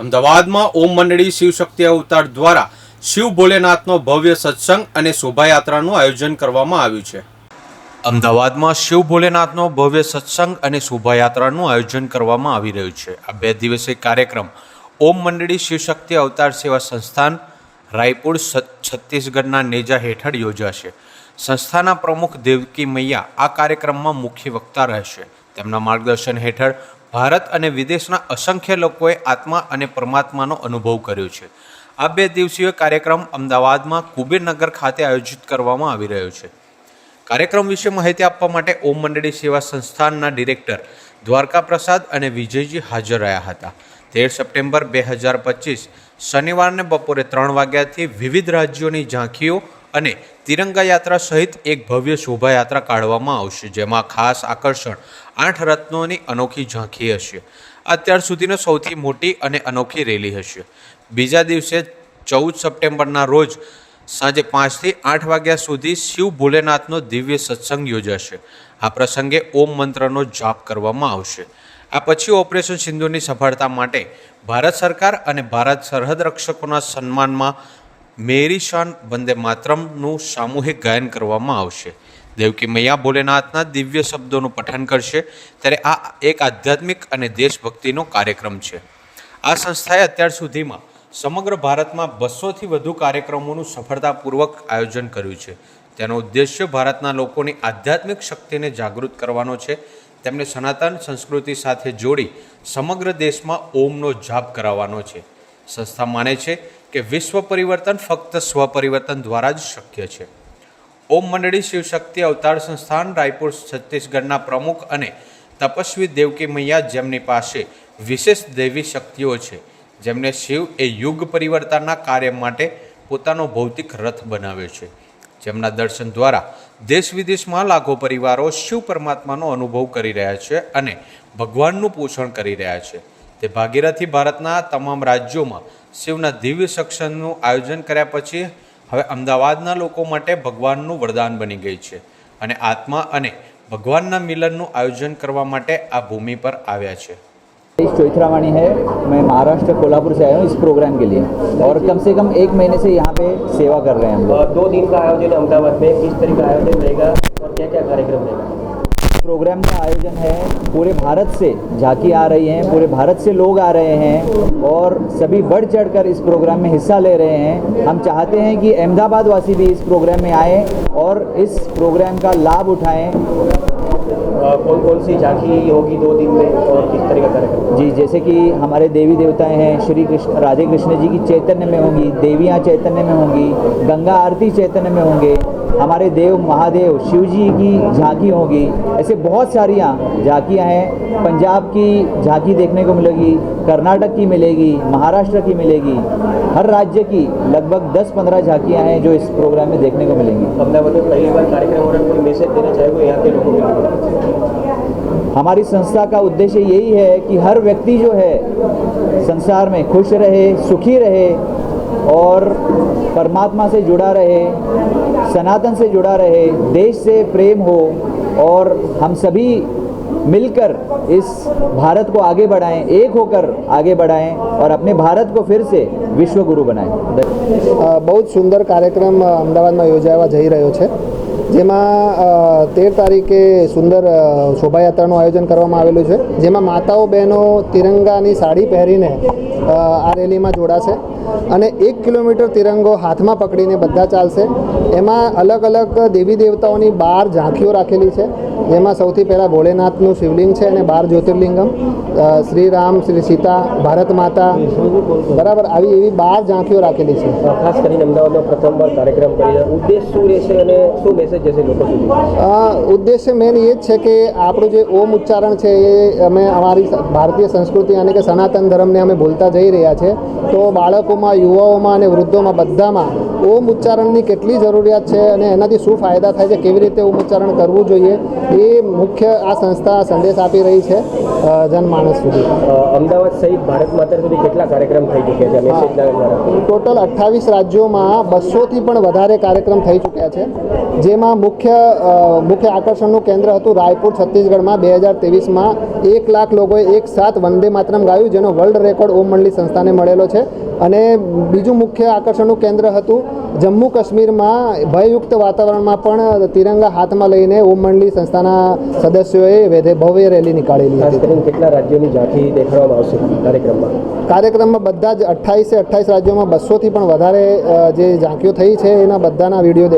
અમદાવાદમાં ઓમ મંડળી શિવશક્તિ અવતાર દ્વારા શિવ ભોલેનાથનો ભવ્ય સત્સંગ અને શોભાયાત્રાનું આયોજન કરવામાં આવ્યું છે. અમદાવાદમાં શિવ ભોલેનાથનો ભવ્ય સત્સંગ અને શોભાયાત્રાનું આયોજન કરવામાં આવી રહ્યું છે. આ બે દિવસીય કાર્યક્રમ ઓમ મંડળી શિવશક્તિ અવતાર સેવા સંસ્થાન રાયપુર છત્તીસગઢના નેજા હેઠળ યોજાશે. સંસ્થાના પ્રમુખ દેવકી મૈયા આ કાર્યક્રમમાં મુખ્ય વક્તા રહેશે. તેમના માર્ગદર્શન હેઠળ ભારત અને વિદેશના અસંખ્ય લોકોએ આત્મા અને પરમાત્માનો અનુભવ કર્યો છે. આ બે દિવસીય કાર્યક્રમ અમદાવાદમાં કુબેરનગર ખાતે આયોજિત કરવામાં આવી રહ્યો છે. કાર્યક્રમ વિશે માહિતી આપવા માટે ઓમ મંડળી સેવા સંસ્થાનના ડિરેક્ટર દ્વારકા પ્રસાદ અને વિજયજી હાજર રહ્યા હતા. તેર સપ્ટેમ્બર બે હજાર પચીસ, શનિવારને બપોરે ત્રણ વાગ્યાથી વિવિધ રાજ્યોની ઝાંખીઓ અને તિરંગા યાત્રા સહિત એક ભવ્ય શોભાયાત્રા કાઢવામાં આવશે, જેમાં ખાસ આકર્ષણ આઠ રત્નોની અનોખી ઝાંખી હશે. અત્યાર સુધીનો સૌથી મોટી અને અનોખી રેલી હશે. બીજા દિવસે ચૌદ સપ્ટેમ્બરના રોજ સાંજે પાંચથી આઠ વાગ્યા સુધી શિવ ભોલેનાથનો દિવ્ય સત્સંગ યોજાશે. આ પ્રસંગે ઓમ મંત્રનો જાપ કરવામાં આવશે. આ પછી ઓપરેશન સિંધુની સફળતા માટે ભારત સરકાર અને ભારત સરહદ રક્ષકોના સન્માનમાં મેરી શાન વંદે માતરમનું સામૂહિક ગાયન કરવામાં આવશે. દેવકી મૈયા ભોલેનાથના દિવ્ય શબ્દોનું પઠન કરશે. ત્યારે આ એક આધ્યાત્મિક અને દેશભક્તિનો કાર્યક્રમ છે. આ સંસ્થાએ અત્યાર સુધીમાં સમગ્ર ભારતમાં બસોથી વધુ કાર્યક્રમોનું સફળતાપૂર્વક આયોજન કર્યું છે. તેનો ઉદ્દેશ્ય ભારતના લોકોની આધ્યાત્મિક શક્તિને જાગૃત કરવાનો છે. તેમને સનાતન સંસ્કૃતિ સાથે જોડી સમગ્ર દેશમાં ઓમનો જાપ કરાવવાનો છે. સંસ્થા માને છે કે વિશ્વ પરિવર્તન ફક્ત સ્વપરિવર્તન દ્વારા જ શક્ય છે. ઓમ મંડળી શિવશક્તિ અવતાર સંસ્થાન, રાયપુર, છત્તીસગઢના પ્રમુખ અને તપસ્વી દેવકી મૈયા જેમની પાસે વિશેષ દૈવી શક્તિઓ છે. જેમને શિવ એ યુગ પરિવર્તનના કાર્ય માટે પોતાનો ભૌતિક રથ બનાવ્યો છે. જેમના દર્શન દ્વારા દેશ વિદેશમાં લાખો પરિવારો શિવ પરમાત્માનો અનુભવ કરી રહ્યા છે અને ભગવાનનું પોષણ કરી રહ્યા છે. તે ભાગીરથી ભારતના તમામ રાજ્યોમાં શિવના દિવ્ય સત્સંગનું આયોજન કર્યા પછી હવે અમદાવાદના લોકો માટે ભગવાનનું વરદાન બની ગઈ છે અને આત્મા અને ભગવાનના મિલનનું આયોજન કરવા માટે આ ભૂમિ પર આવ્યા છે इस चोइथरावाणी है मैं महाराष्ट्र कोल्हापुर से आया हूँ इस प्रोग्राम के लिए और कम से कम एक महीने से यहाँ पे सेवा कर रहे हैं हम लोग और दो दिन का आयोजन है अहमदाबाद में किस तरह का आयोजन रहेगा और क्या क्या कार्यक्रम रहेगा प्रोग्राम का आयोजन है पूरे भारत से झांकी आ रही हैं पूरे भारत से लोग आ रहे हैं और सभी बढ़ चढ़कर इस प्रोग्राम में हिस्सा ले रहे हैं। हम चाहते हैं कि अहमदाबाद वासी भी इस प्रोग्राम में आए और इस प्रोग्राम का लाभ उठाएँ। कौन कौन सी झांकी होगी दो दिन में और किस तरह का कार्यक्रम? जी जैसे कि हमारे देवी देवताएँ हैं श्री कृष्ण राधे कृष्ण जी की चैतन्य में होंगी देवियाँ चैतन्य में होंगी गंगा आरती चैतन्य में होंगे। हमारे देव महादेव शिव जी की झांकी होगी। ऐसे बहुत सारियाँ झांकियाँ हैं। पंजाब की झांकी देखने को मिलेगी कर्नाटक की मिलेगी महाराष्ट्र की मिलेगी। हर राज्य की लगभग 10-15 झांकियाँ हैं जो इस प्रोग्राम में देखने को मिलेंगी। अहमदाबाद में पहली बार कार्यक्रम हो रहा है कोई मैसेज देना चाहेंगे यहाँ के लोगों के हमारी संस्था का उद्देश्य यही है कि हर व्यक्ति जो है संसार में खुश रहे सुखी रहे और परमात्मा से जुड़ा रहे सनातन से जुड़ा रहे देश से प्रेम हो और हम सभी मिलकर इस भारत को आगे बढ़ाएं एक होकर आगे बढ़ाएं और अपने भारत को फिर से विश्व गुरु बनाएं અ, બહુ જ સુંદર કાર્યક્રમ અ, અમદાવાદમાં યોજાવા જઈ રહ્યો છે જેમાં તેર તારીખે સુંદર શોભાયાત્રાનું આયોજન કરવામાં આવેલું છે. જેમાં માતાઓ, બહેનો તિરંગાની સાડી પહેરીને આ રેલીમાં જોડાશે અને એક કિલોમીટર તિરંગો હાથમાં પકડીને બધા ચાલશે. એમાં અલગ અલગ દેવી દેવતાઓની બાર ઝાંખીઓ રાખેલી છે. જેમાં સૌથી પહેલાં ભોલેનાથનું શિવલિંગ છે અને બાર જ્યોતિર્લિંગમ. શ્રી રામ શ્રી સીતા ભારત માતા. બરાબર આવી એવી બાર ઝાંખીઓ રાખેલી છે. ખાસ કરીને અમદાવાદમાં પ્રથમવાર કાર્યક્રમ કરી ઉદ્દેશ શું રહેશે અને શું મેસેજ જશે લોકો સુધી? ઉદ્દેશ્ય મેન એ જ છે કે આપણું જે ઓમ ઉચ્ચારણ છે એ અમે અમારી ભારતીય સંસ્કૃતિ અને કે સનાતન ધર્મને અમે ભૂલતા જઈ રહ્યા છે. તો બાળકોમાં યુવાઓમાં અને વૃદ્ધોમાં બધામાં ઓમ ઉચ્ચારણની કેટલી જરૂરિયાત છે અને એનાથી શું ફાયદા થાય છે કેવી રીતે ઓમ ઉચ્ચારણ કરવું જોઈએ એ મુખ્ય આ સંસ્થા સંદેશ આપી રહી છે જનમાણસ સુધી. અમદાવાદ સહિત ભારત માત્ર સુધી કેટલા કાર્યક્રમ થઈ ચૂક્યા છે ટોટલ અઠ્ઠાવીસ રાજ્યોમાં બસોથી પણ વધારે કાર્યક્રમ થઈ ચૂક્યા છે જેમાં મુખ્ય મુખ્ય આકર્ષણનું કેન્દ્ર હતું રાયપુર છત્તીસગઢમાં બે હજાર ત્રેવીસમાં એક લાખ લોકોએ એક સાથ વંદે માતરમ ગાયું જેનો વર્લ્ડ રેકોર્ડ ઓમ મંડળી સંસ્થાને મળેલો છે. અને બીજું મુખ્ય આકર્ષણનું કેન્દ્ર હતું જમ્મુ કાશ્મીરમાં ભયયુક્ત વાતાવરણમાં પણ તિરંગા હાથમાં લઈને ઓમ મંડળી સંસ્થાના સદસ્યોએ વેધે ભવ્ય રેલી નીકાળેલી હતી. કેટલા રાજ્યોની ઝાંખી દેખાડવામાં આવશે કાર્યક્રમમાં? કાર્યક્રમમાં બધા જ અઠ્ઠાવીસે અઠ્ઠાવીસ રાજ્યોમાં બસોથી પણ વધારે જે ઝાંકીઓ થઈ છે એના બધાના વીડિયો